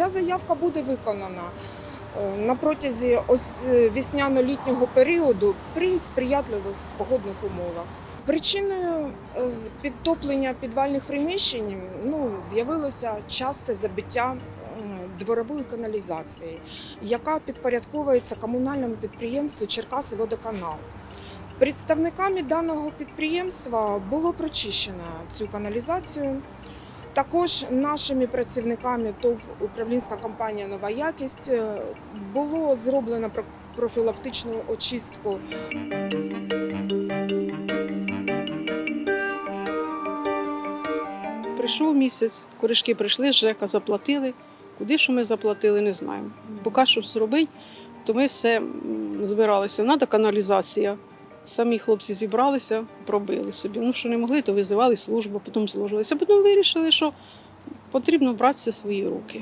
Ця заявка буде виконана е, на протязі е, весняно-літнього періоду при сприятливих погодних умовах. Причиною е, підтоплення підвальних приміщень ну, з'явилося часте забиття дворової каналізації, яка підпорядковується комунальному підприємству Черкаси-Водоканал. Представниками даного підприємства було прочищено цю каналізацію. Також нашими працівниками ТОВ управлінська компанія Нова якість е, було зроблено профілактичну очистку Прийшов місяць, корішки прийшли, ЖЕКа заплатили. Куди що ми заплатили, не знаємо. Поки щоб зробити, то ми все збиралися. Надо каналізація. Самі хлопці зібралися, пробили собі. Ну, що не могли, то визивали службу, потім зложилися. Потім вирішили, що потрібно братися свої руки.